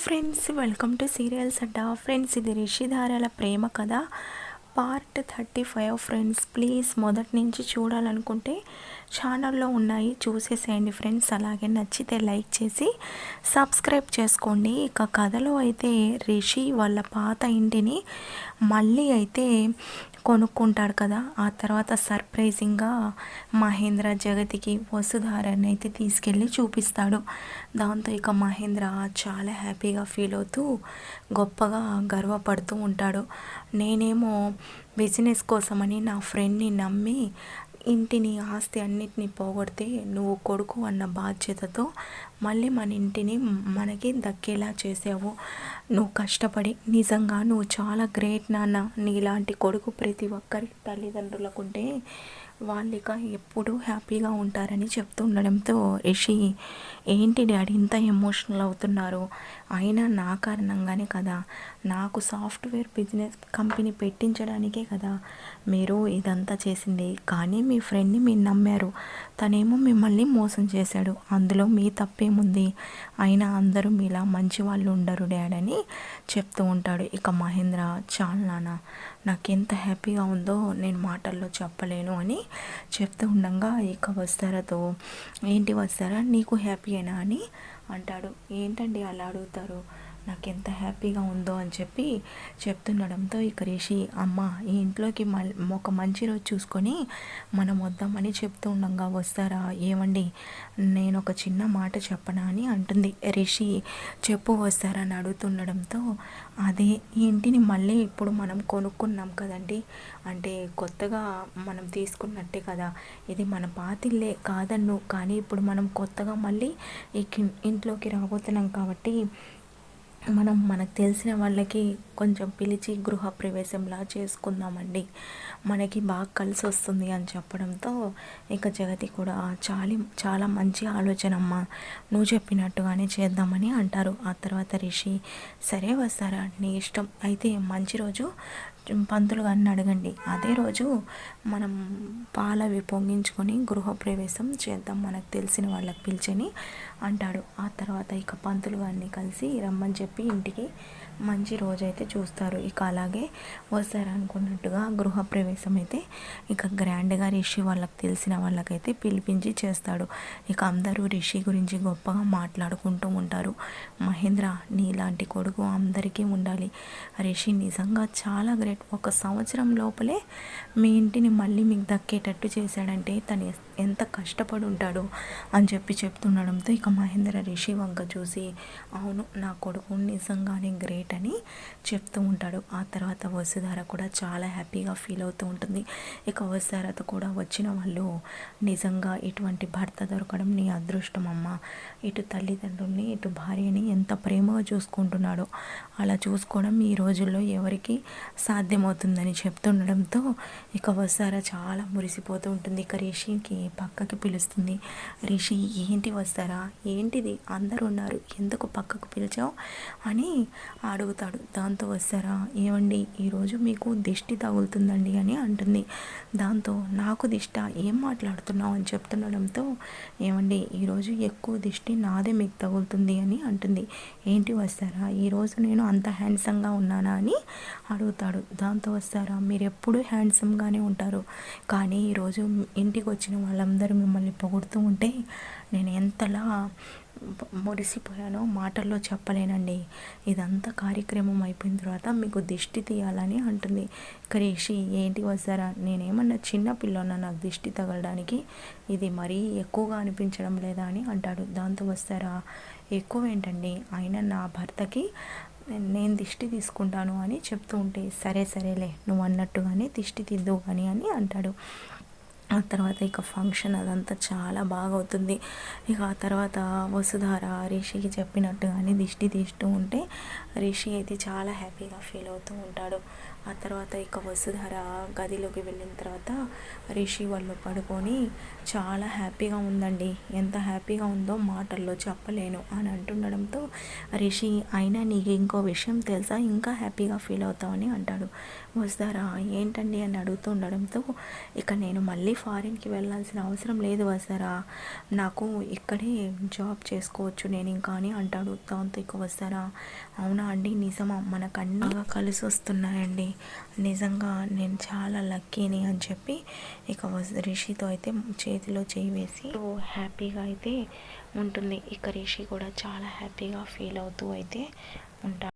Friends welcome to serials అడ్డ friends ఇది రిషిధారాల ప్రేమ కథ. Part thirty five friends please మొదటి నుంచి చూడాలనుకుంటే ఛానల్లో ఉన్నాయి చూసేసేయండి ఫ్రెండ్స్. అలాగే నచ్చితే లైక్ చేసి సబ్స్క్రైబ్ చేసుకోండి. ఇక కథలో అయితే రిషి వాళ్ళ పాత ఇంటిని మళ్ళీ అయితే కొనుక్కుంటాడు కదా. ఆ తర్వాత సర్ప్రైజింగ్గా మహేంద్ర జగతికి వసుధారాన్ని అయితే తీసుకెళ్ళి చూపిస్తాడు. దాంతో ఇక మహేంద్ర చాలా హ్యాపీగా ఫీల్ అవుతూ గొప్పగా గర్వపడుతూ ఉంటాడు. నేనేమో బిజినెస్ కోసమని నా ఫ్రెండ్ని నమ్మి ఇంటిని ఆస్తి అన్నిటినీ పోగొడితే నువ్వు కొడుకు అన్న బాధ్యతతో మళ్ళీ మన ఇంటిని మనకి దక్కేలా చేసావు. నువ్వు కష్టపడి నిజంగా నువ్వు చాలా గ్రేట్ నాన్న. నీలాంటి కొడుకు ప్రతి ఒక్కరి తల్లిదండ్రులకుంటే వాళ్ళిక ఎప్పుడూ హ్యాపీగా ఉంటారని చెప్తుండడంతో రిషి ఏంటి డాడీ ఇంత ఎమోషనల్ అవుతున్నారు? అయినా నా కారణంగానే కదా? నాకు సాఫ్ట్వేర్ బిజినెస్ కంపెనీ పెట్టించడానికే కదా? మీరు ఇదంతా చేసింది. కానీ మీ ఫ్రెండ్ని మీరు నమ్మారు. తనేమో మిమ్మల్ని మోసం చేశాడు. అందులో మీ తప్పేముంది? అయినా అందరూ మీలా మంచి వాళ్ళు ఉండరు డాడ్ అని చెప్తూ ఉంటాడు. ఇక మహేంద్ర చాలా నాన్న నాకెంత హ్యాపీగా ఉందో నేను మాటల్లో చెప్పలేను అని చెప్తూ ఉండగా ఇక వస్తారతో. ఏంటి వస్తారా? నీకు హ్యాపీయేనా? అని అంటాడు. ఏంటండి అలా అడుగుతారు? నాకు ఎంత హ్యాపీగా ఉందో అని చెప్పి చెప్తుండడంతో ఇక రిషి అమ్మ ఈ ఇంట్లోకి ఒక మంచి రోజు చూసుకొని మనం వద్దామని చెప్తూ ఉండగా వస్తారా? ఏమండి నేను ఒక చిన్న మాట చెప్పనా? అని అంటుంది. రిషి చెప్పు వస్తారా? అని అడుగుతుండడంతో అదే ఈ ఇంటిని మళ్ళీ ఇప్పుడు మనం కొనుక్కున్నాం కదండి. అంటే కొత్తగా మనం తీసుకున్నట్టే కదా. ఇది మన పాతిల్లే కాదన్ను. కానీ ఇప్పుడు మనం కొత్తగా మళ్ళీ ఈ ఇంట్లోకి రాబోతున్నాం కాబట్టి మనం మనకు తెలిసిన వాళ్ళకి కొంచెం పిలిచి గృహప్రవేశంలా చేసుకుందామండి. మనకి బాగా కలిసి వస్తుంది అని చెప్పడంతో ఇక జగతి కూడా చాలా చాలా మంచి ఆలోచన అమ్మ నువ్వు చెప్పినట్టుగానే చేద్దామని అంటారు. ఆ తర్వాత రిషి సరే వస్తారా? నీ ఇష్టం. అయితే మంచి రోజు పంతులు గారిని అడగండి. అదే రోజు మనం పాలవి పొంగించుకొని గృహప్రవేశం చేద్దాం. మనకు తెలిసిన వాళ్ళకి పిలిచని అంటాడు. ఆ తర్వాత ఇక పంతులు గారిని కలిసి రమ్మని చెప్పి ఇంటికి మంచి రోజైతే చూస్తారు. ఇక అలాగే వస్తారనుకున్నట్టుగా గృహప్రవేశం అయితే ఇక గ్రాండ్గా రిషి వాళ్ళకి తెలిసిన వాళ్ళకైతే పిలిపించి చేస్తాడు. ఇక అందరూ రిషి గురించి గొప్పగా మాట్లాడుకుంటూ ఉంటారు. మహేంద్ర నీలాంటి కొడుకు అందరికీ ఉండాలి. రిషి నిజంగా చాలా గ్రేట్ ఒక సంవత్సరం లోపలే మీ ఇంటిని మళ్ళీ మీకు దక్కేటట్టు చేశాడంటే తను ఎంత కష్టపడి ఉంటాడు అని చెప్పి చెప్తుండడంతో ఇక మహేంద్ర రిషి వంక చూసి అవును నా కొడుకు నిజంగానే గ్రేట్ అని చెప్తూ ఉంటాడు. ఆ తర్వాత వసుధార కూడా చాలా హ్యాపీగా ఫీల్ అవుతూ ఉంటుంది. ఇక వసుధారతో కూడా వచ్చిన వాళ్ళు నిజంగా ఇటువంటి భర్త దొరకడం నీ అదృష్టం అమ్మ. ఇటు తల్లిదండ్రుల్ని ఇటు భార్యని ఎంత ప్రేమగా చూసుకుంటున్నాడో. అలా చూసుకోవడం ఈ రోజుల్లో ఎవరికి సాధ్యమవుతుందని చెప్తుండడంతో ఇక వస్తారా చాలా మురిసిపోతూ ఉంటుంది. ఇక రిషికి పక్కకి పిలుస్తుంది. రిషి ఏంటి వస్తారా ఏంటిది? అందరు ఉన్నారు. ఎందుకు పక్కకు పిలిచావు? అని అడుగుతాడు. దాంతో వస్తారా ఏమండి? ఈరోజు మీకు దిష్టి తగులుతుందండి అని అంటుంది. దాంతో నాకు దిష్ట? ఏం మాట్లాడుతున్నావు? అని చెప్తుండడంతో ఏమండి? ఈరోజు ఎక్కువ దిష్టి నాదే మీకు తగులుతుంది అని అంటుంది. ఏంటి వస్తారా ఈరోజు నేను అంత హ్యాండ్సమ్గా ఉన్నానా? అని అడుగుతాడు. దాంతో వస్తారా? మీరు ఎప్పుడూ హ్యాండ్సమ్గానే ఉంటారు. కానీ ఈరోజు ఇంటికి వచ్చిన వాళ్ళందరూ మిమ్మల్ని పొగుడుతూ ఉంటే నేను ఎంతలా మురిసిపోయానో మాటల్లో చెప్పలేనండి. ఇదంతా కార్యక్రమం అయిపోయిన తర్వాత మీకు దిష్టి తీయాలని అంటుంది. క్రేషి ఏంటి వస్తారా? నేనేమన్నా చిన్న పిల్లన నాకు దిష్టి తగలడానికి? ఇది మరీ ఎక్కువగా అనిపించడం లేదా అని అంటాడు. దాంతో వస్తారా? ఎక్కువ ఏంటండి? ఆయన నా భర్తకి నేను దిష్టి తీసుకుంటాను అని చెప్తూ ఉంటే సరే సరేలే నువ్వు అన్నట్టుగానే దిష్టి తిద్దు కానీ అని అంటాడు. ఆ తర్వాత ఇక ఫంక్షన్ అదంతా చాలా బాగా అవుతుంది. ఇక ఆ తర్వాత వసుధార రిషికి చెప్పినట్టుగానే దిష్టి తీస్తూ ఉంటే రిషి అయితే చాలా హ్యాపీగా ఫీల్ అవుతూ ఉంటాడు. ఆ తర్వాత ఇక వసుధార గదిలోకి వెళ్ళిన తర్వాత రిషి వాళ్ళు పడుకొని చాలా హ్యాపీగా ఉందండి. ఎంత హ్యాపీగా ఉందో మాటల్లో చెప్పలేను అని అంటుండడంతో రిషి అయినా నీకు ఇంకో విషయం తెలుసా? ఇంకా హ్యాపీగా ఫీల్ అవుతావని అంటాడు. వసుధార ఏంటండి? అని అడుగుతుండడంతో ఇక నేను మళ్ళీ ఫారిన్కి వెళ్ళాల్సిన అవసరం లేదు వసుధార. నాకు ఇక్కడే జాబ్ చేసుకోవచ్చు నేను ఇంకా అని అంటాడు. దాంతో ఇక వస్తారా అవునా అండి? నిజమా? మనకు అన్నీ కలిసి వస్తున్నాయండి. నిజంగా నేను చాలా లక్కీని అని చెప్పి ఇక వస్- రిషితో అయితే చేతిలో చేయి వేసి హ్యాపీగా అయితే ఉంటుంది. ఇక రిషి కూడా చాలా హ్యాపీగా ఫీల్ అవుతూ అయితే ఉంటాడు